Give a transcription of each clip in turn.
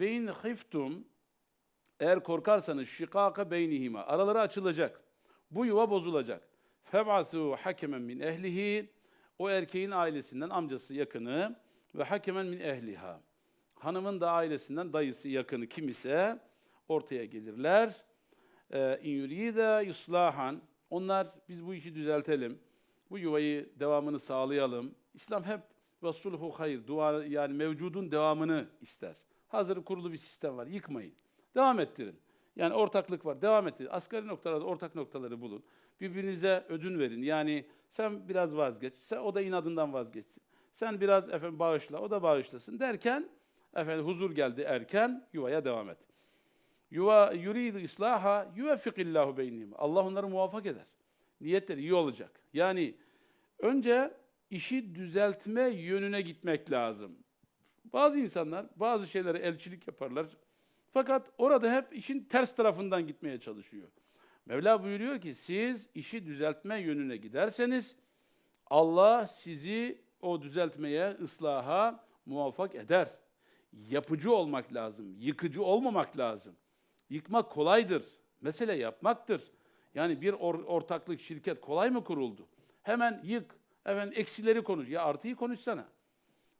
Ve in khiftum eğer korkarsanız şikaka beynihima araları açılacak. Bu yuva bozulacak. Feb'asu hakemen min ehlihi o erkeğin ailesinden amcası yakını ve hakemen min ehliha. Hanımın da ailesinden dayısı yakını kim ise ortaya gelirler. Ee, İn yuride yuslahan onlar biz bu işi düzeltelim. Bu yuvayı devamını sağlayalım. İslam hep ve sulhu hayır dua yani mevcudun devamını ister. Hazır kurulu bir sistem var. Yıkmayın. Devam ettirin. Yani ortaklık var. Devam ettirin. Asgari noktalarda ortak noktaları bulun. Birbirinize ödün verin. Yani sen biraz vazgeç. Sen, o da inadından vazgeçsin. Sen biraz efendim bağışla. O da bağışlasın derken efendim huzur geldi erken yuvaya devam et. Yuva yuridu islaha yuveffikillahu beynihim. Allah onları muvaffak eder. Niyetleri iyi olacak. Yani önce işi düzeltme yönüne gitmek lazım. Bazı insanlar bazı şeylere elçilik yaparlar. Fakat orada hep işin ters tarafından gitmeye çalışıyor. Mevla buyuruyor ki siz işi düzeltme yönüne giderseniz Allah sizi o düzeltmeye, ıslaha muvaffak eder. Yapıcı olmak lazım, yıkıcı olmamak lazım. Yıkmak kolaydır, mesele yapmaktır. Yani bir or- ortaklık, şirket kolay mı kuruldu? Hemen yık, efendim eksileri konuş. Ya artıyı konuşsana.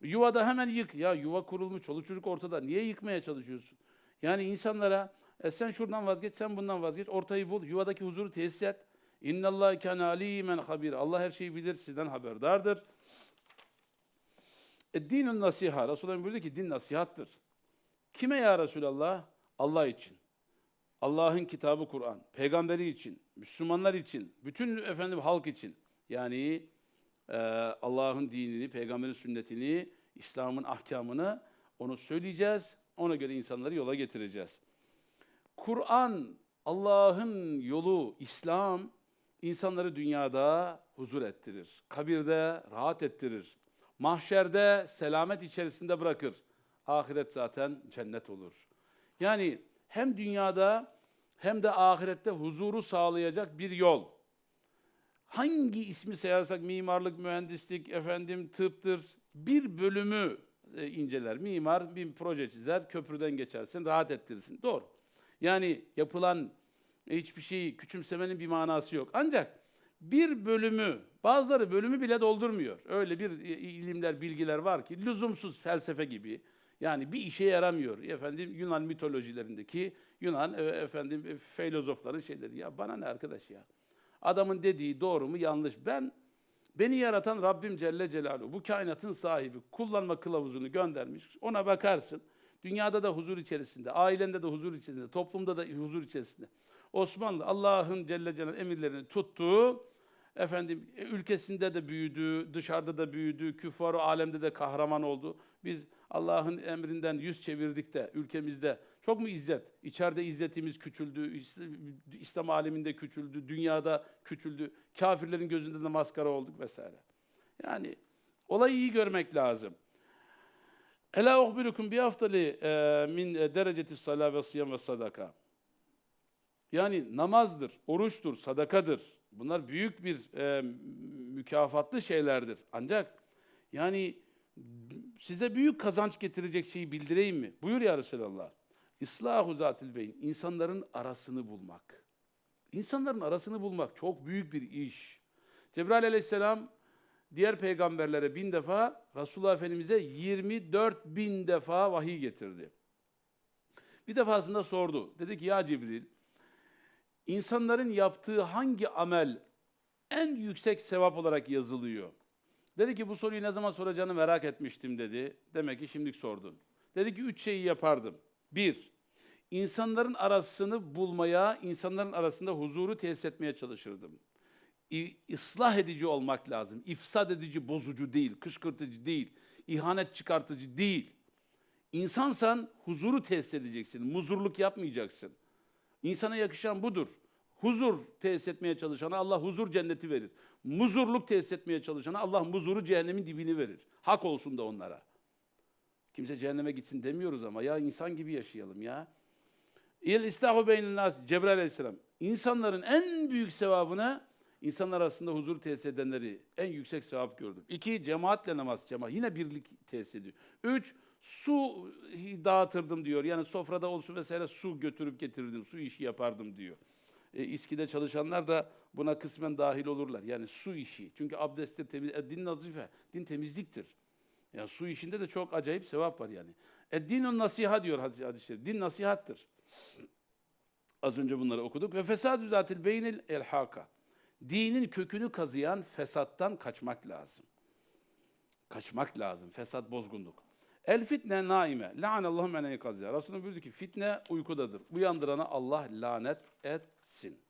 Yuvada hemen yık. Ya yuva kurulmuş, çoluk çocuk ortada. Niye yıkmaya çalışıyorsun? Yani insanlara e sen şuradan vazgeç, sen bundan vazgeç. Ortayı bul. Yuvadaki huzuru tesis et. İnnallâhe kâne alîmen habir. Allah her şeyi bilir, sizden haberdardır. E, dinun nasiha. Resulullah buyurdu ki din nasihattır. Kime ya Resulallah? Allah için. Allah'ın kitabı Kur'an, peygamberi için, Müslümanlar için, bütün efendim halk için. Yani e, Allah'ın dinini, peygamberin sünnetini, İslam'ın ahkamını onu söyleyeceğiz. Ona göre insanları yola getireceğiz. Kur'an, Allah'ın yolu, İslam insanları dünyada huzur ettirir. Kabirde rahat ettirir. Mahşerde selamet içerisinde bırakır. Ahiret zaten cennet olur. Yani hem dünyada hem de ahirette huzuru sağlayacak bir yol. Hangi ismi sayarsak mimarlık, mühendislik, efendim tıptır bir bölümü e, inceler. Mimar bir proje çizer, köprüden geçersin, rahat ettirsin. Doğru. Yani yapılan hiçbir şeyi küçümsemenin bir manası yok. Ancak bir bölümü, bazıları bölümü bile doldurmuyor. Öyle bir e, ilimler, bilgiler var ki lüzumsuz felsefe gibi. Yani bir işe yaramıyor. Efendim Yunan mitolojilerindeki Yunan e, efendim filozofların şeyleri. Ya bana ne arkadaş ya? Adamın dediği doğru mu yanlış? Ben beni yaratan Rabbim Celle Celaluhu bu kainatın sahibi kullanma kılavuzunu göndermiş. Ona bakarsın. Dünyada da huzur içerisinde, ailende de huzur içerisinde, toplumda da huzur içerisinde. Osmanlı Allah'ın Celle Celaluhu emirlerini tuttu. Efendim e, ülkesinde de büyüdü, dışarıda da büyüdü, küffar alemde de kahraman oldu. Biz Allah'ın emrinden yüz çevirdik de ülkemizde çok mu izzet? İçeride izzetimiz küçüldü, İslam aleminde küçüldü, dünyada küçüldü. Kafirlerin gözünde de maskara olduk vesaire. Yani olayı iyi görmek lazım. Ela uhbirukum bi aftali e, min dereceti salat ve siyam ve sadaka. Yani namazdır, oruçtur, sadakadır. Bunlar büyük bir e, mükafatlı şeylerdir. Ancak yani size büyük kazanç getirecek şeyi bildireyim mi? Buyur ya Resulallah. İslahu zatil beyin. insanların arasını bulmak. İnsanların arasını bulmak çok büyük bir iş. Cebrail aleyhisselam diğer peygamberlere bin defa, Resulullah Efendimiz'e 24 bin defa vahiy getirdi. Bir defasında sordu. Dedi ki ya Cibril, insanların yaptığı hangi amel en yüksek sevap olarak yazılıyor? Dedi ki bu soruyu ne zaman soracağını merak etmiştim dedi. Demek ki şimdilik sordun. Dedi ki üç şeyi yapardım. Bir, insanların arasını bulmaya, insanların arasında huzuru tesis etmeye çalışırdım. İ- ıslah edici olmak lazım. İfsad edici, bozucu değil, kışkırtıcı değil, ihanet çıkartıcı değil. İnsansan huzuru tesis edeceksin, muzurluk yapmayacaksın. İnsana yakışan budur. Huzur tesis etmeye çalışana Allah huzur cenneti verir. Muzurluk tesis etmeye çalışana Allah muzuru cehennemin dibini verir. Hak olsun da onlara. Kimse cehenneme gitsin demiyoruz ama ya insan gibi yaşayalım ya. İl islahu beynel nas Cebrail aleyhisselam. İnsanların en büyük sevabına insanlar arasında huzur tesis edenleri en yüksek sevap gördüm. İki, cemaatle namaz cemaat. Yine birlik tesis ediyor. Üç, Su dağıtırdım diyor. Yani sofrada olsun vesaire su götürüp getirdim, su işi yapardım diyor. E, İSKİ'de çalışanlar da buna kısmen dahil olurlar. Yani su işi. Çünkü abdesttir, temiz, e, din nazife, din temizliktir. Yani su işinde de çok acayip sevap var yani. E, dinun nasiha diyor hadis hadis-i şerif. Din nasihattır. Az önce bunları okuduk. Ve fesadü zatil beynil elhaka. Dinin kökünü kazıyan fesattan kaçmak lazım. Kaçmak lazım. Fesat, bozgunluk. El fitne naime. La'anallahu men eykazya. Resulullah buyurdu ki fitne uykudadır. Uyandırana Allah lanet etsin.